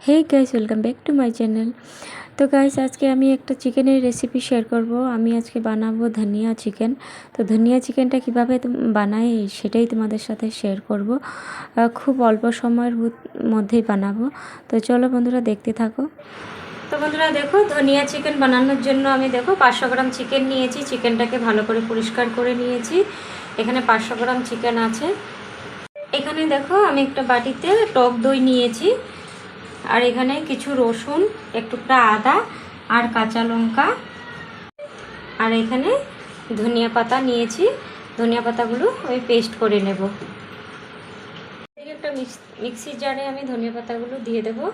Hey guys welcome back to my channel তো guys আজকে আমি একটা চিকেনের রেসিপি শেয়ার করব। আমি আজকে বানাবো ধনিয়া চিকেন। তো ধনিয়া চিকেনটা কীভাবে বানাই সেটাই তোমাদের সাথে শেয়ার করব। খুব অল্প সময়ের মধ্যেই বানাবো। তো চলো বন্ধুরা, দেখতে থাকো। তো বন্ধুরা, দেখো, ধনিয়া চিকেন বানানোর জন্য আমি দেখো পাঁচশো গ্রাম চিকেন নিয়েছি। চিকেনটাকে ভালো করে পরিষ্কার করে নিয়েছি। এখানে পাঁচশো গ্রাম চিকেন আছে। এখানে দেখো, আমি একটা বাটিতে টক দই নিয়েছি। আর এখানে কিছু রসুন একটুকরা আদা আর কাঁচা লঙ্কা। আর এখানে ধনিয়া পাতা নিয়েছি। ধনিয়া পাতাগুলো আমি পেস্ট করে নেব। একটা মিক্স- মিক্সির জারে আমি ধনিয়া পাতাগুলো দিয়ে দেব।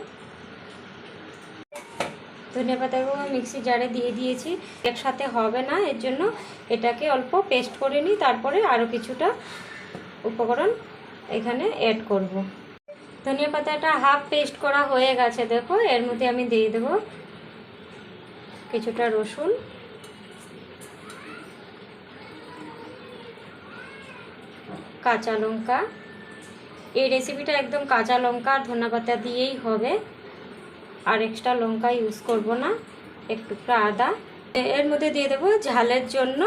ধনিয়া পাতাগুলো মিক্সির জারে দিয়ে দিয়েছি। একসাথে হবে না, এর জন্য এটাকে অল্প পেস্ট করে নিই। তারপরে আরও কিছুটা উপকরণ এখানে অ্যাড করব। ধনিয়া পাতাটা হাফ পেস্ট করা হয়ে গেছে, দেখো। এর মধ্যে আমি দিয়ে দেবো কিছুটা রসুন। কাঁচা লঙ্কা। এই রেসিপিটা একদম কাঁচা লঙ্কা আর ধনিয়া পাতা দিয়েই হবে। আর এক্সট্রা লঙ্কা ইউজ করব না একটুকরা আদা। এর মধ্যে দিয়ে দেবো ঝালের জন্য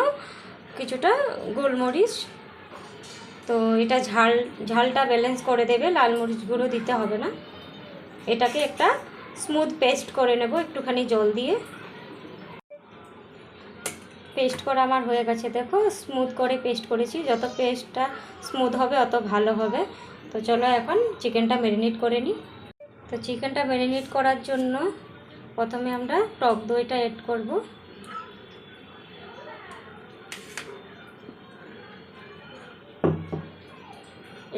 কিছুটা গোলমরিচ। তো এটা ঝাল, ঝালটা ব্যালেন্স করে দেবে, লাল মরিচ গুঁড়ো দিতে হবে না। এটাকে একটা স্মুথ পেস্ট করে নেব, একটুখানি জল দিয়ে। পেস্ট করা আমার হয়ে গেছে, দেখো স্মুথ করে পেস্ট করেছি। যত পেস্টটা স্মুথ হবে, অত ভালো হবে। তো চলো এখন চিকেনটা ম্যারিনেট করে নিই। তো চিকেনটা ম্যারিনেট করার জন্য প্রথমে আমরা টক দইটা অ্যাড করব।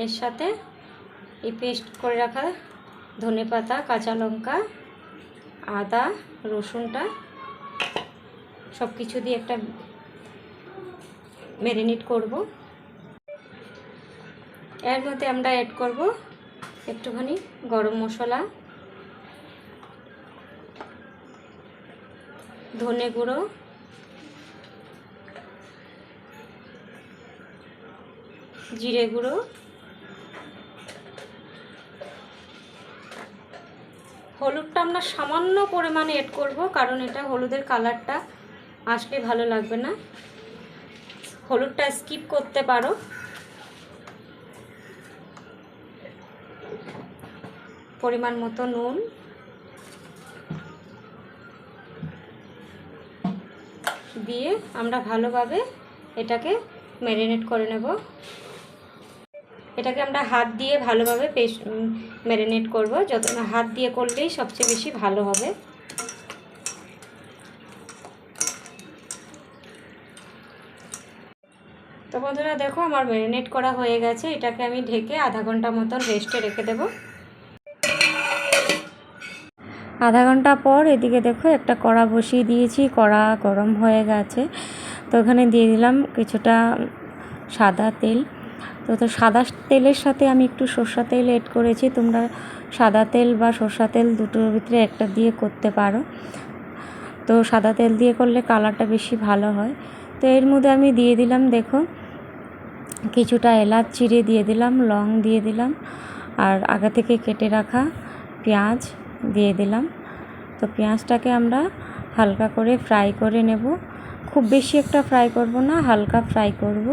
এর সাথে এই পেস্ট করে রাখা ধনে পাতা, কাঁচা লঙ্কা, আদা, রসুনটা সব কিছু দিয়ে একটা ম্যারিনেট করব। এর মধ্যে আমরা অ্যাড করব একটুখানি গরম মশলা, ধনে গুঁড়ো, জিরে গুঁড়ো হলুদটা আমরা সামান্য পরিমাণে এড করব, কারণ এটা হলুদের কালারটা আসলে ভালো লাগবে না। হলুদটা স্কিপ করতে পারো। পরিমাণ মতো নুন। দিয়ে আমরা ভালোভাবে এটাকে ম্যারিনেট করে নেব। এটাকে আমরা হাত দিয়ে ভালোভাবে পেস্ট ম্যারিনেট করব। যত হাত দিয়ে করলেই সবচেয়ে বেশি ভালো হবে। তো বন্ধুরা, দেখো আমার ম্যারিনেট করা হয়ে গেছে। এটাকে আমি ঢেকে আধা ঘণ্টা মতন রেস্টে রেখে দেব। আধা ঘণ্টা পর এদিকে দেখো একটা কড়া বসিয়ে দিয়েছি। কড়া গরম হয়ে গেছে। তো ওখানে দিয়ে দিলাম কিছুটা সাদা তেল। তো তো সাদা তেলের সাথে আমি একটু সর্ষা তেল এড করেছি। তোমরা সাদা তেল বা সর্ষা তেল দুটোর ভিতরে একটা দিয়ে করতে পারো। তো সাদা তেল দিয়ে করলে কালারটা বেশি ভালো হয়। তো এর মধ্যে আমি দিয়ে দিলাম, দেখো, কিছুটা এলাচ চিড়ে দিয়ে দিলাম, লং দিয়ে দিলাম, আর আগে থেকে কেটে রাখা পেঁয়াজ দিয়ে দিলাম। তো পেঁয়াজটাকে আমরা হালকা করে ফ্রাই করে নেব। খুব বেশি একটা ফ্রাই করব না, হালকা ফ্রাই করব।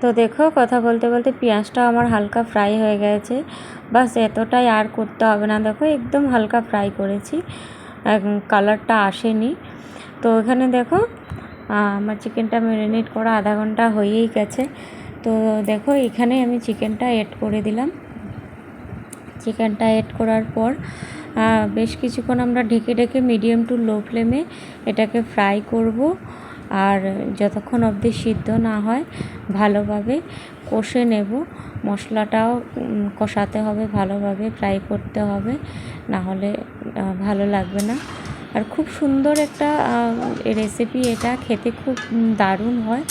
তো দেখো, কথা বলতে বলতে পেঁয়াজটা আমার হালকা ফ্রাই হয়ে গেছে। বাস এতটাই আর করতে হবে না। দেখো, একদম হালকা ফ্রাই করেছি। কালারটা আসেনি। তো এখানে দেখো আমার চিকেনটা ম্যারিনেট করা আধা ঘণ্টা হয়েই গেছে। তো দেখো, এখানে আমি চিকেনটা অ্যাড করে দিলাম। চিকেনটা অ্যাড করার পর বেশ কিছুক্ষণ আমরা ঢেকে ঢেকে মিডিয়াম টু লো ফ্লেমে এটাকে ফ্রাই করব। আর যতক্ষণ অবধি সিদ্ধ না হয় ভালোভাবে কষে নেব। মশলাটাও কষাতে হবে ভালোভাবে ফ্রাই করতে হবে না হলে ভালো লাগবে না। আর খুব সুন্দর একটা রেসিপি এটা, খেতে খুব দারুণ হয়।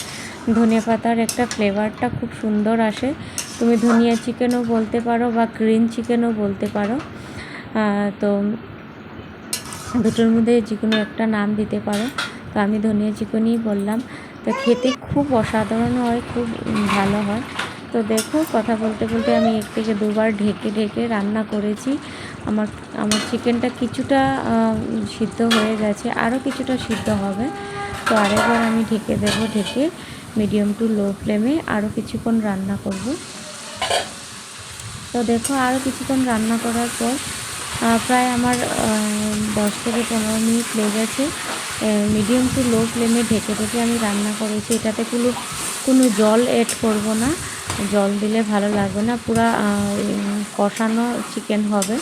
ধনে পাতার একটা ফ্লেভারটা খুব সুন্দর আসে। তুমি ধনিয়া চিকেনও বলতে পারো বা গ্রিন চিকেনও বলতে পারো। তো দুটোর মধ্যে যে কোনো একটা নাম দিতে পারো। তো আমি ধনিয়া চিকেনই বললাম। তো খেতে খুব অসাধারণ হয়, খুব ভালো হয়। তো দেখো কথা বলতে বলতে আমি এক থেকে দুবার ঢেকে ঢেকে রান্না করেছি। আমার আমার চিকেনটা কিছুটা সিদ্ধ হয়ে গেছে, আরও কিছুটা সিদ্ধ হবে। তো আরেকবার আমি ঢেকে দেবো, ঢেকে মিডিয়াম টু লো ফ্লেমে আরও কিছুক্ষণ রান্না করব। তো দেখো, আরও কিছুক্ষণ রান্না করার পর প্রায় আমার দশ থেকে পনেরো মিনিট লেগেছে। মিডিয়াম টু লো ফ্লেমে ঢেকে ঢেকে আমি রান্না করেছি। এটাতে কোনো কোনো জল অ্যাড করব না। জল দিলে ভালো লাগবে না। পুরা কষানো চিকেন হবে।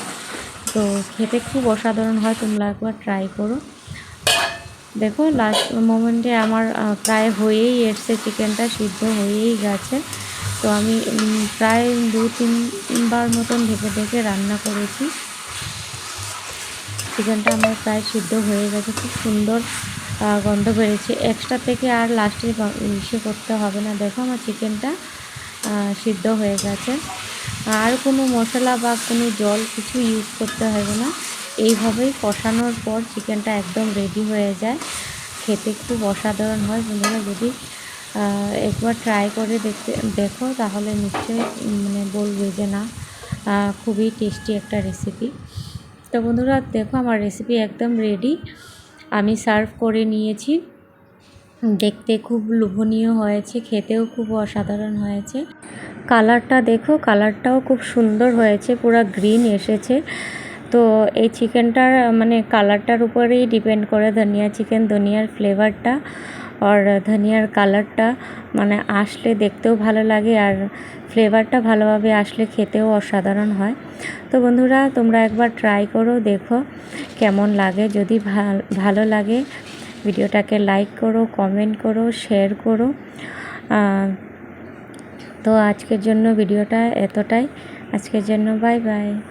তো খেতে খুব অসাধারণ হয়। তোমরা একবার ট্রাই করো। দেখো লাস্ট মোমেন্টে আমার প্রায় হয়েই এসছে চিকেনটা সিদ্ধ হয়েই গেছে। তো আমি প্রায় দু তিনবার মতন ঢেকে ঢেকে রান্না করেছি। চিকেনটা আমার প্রায় সিদ্ধ হয়ে গেছে। খুব সুন্দর গন্ধ বেরিয়েছে এক্সট্রা থেকে আর লাস্টে ইসে করতে হবে না। দেখো আমার চিকেনটা সিদ্ধ হয়ে গেছে। আর কোনো মশলা বা কোনো জল কিছু ইউজ করতে হবে না। এইভাবেই কষানোর পর চিকেনটা একদম রেডি হয়ে যায়। খেতে খুব অসাধারণ হয় বন্ধুরা। যদি একবার ট্রাই করে দেখতে, দেখো তাহলে নিশ্চয়ই মানে বলবে যে না খুবই টেস্টি একটা রেসিপি তো বন্ধুরা, দেখো আমার রেসিপি একদম রেডি আমি সার্ভ করে নিয়েছি। দেখতে খুব লোভনীয় হয়েছে, খেতেও খুব অসাধারণ হয়েছে। কালারটা দেখো কালারটাও খুব সুন্দর হয়েছে, পুরো গ্রিন এসেছে। তো এই চিকেনটার মানে কালারটার উপরেই ডিপেন্ড করে ধনিয়া চিকেন ধনিয়ার ফ্লেভারটা আর ধনিয়ার কালারটা মানে আসলে দেখতেও ভালো লাগে আর ফ্লেভারটা ভালোভাবে আসলে খেতেও অসাধারণ হয়। তো বন্ধুরা, তোমরা একবার ট্রাই করো, দেখো কেমন লাগে। যদি ভাল- লাগে, ভিডিওটাকে লাইক করো, কমেন্ট করো, শেয়ার করো। তো আজকের জন্য ভিডিওটা এতটাই। আজকের জন্য বাই বাই।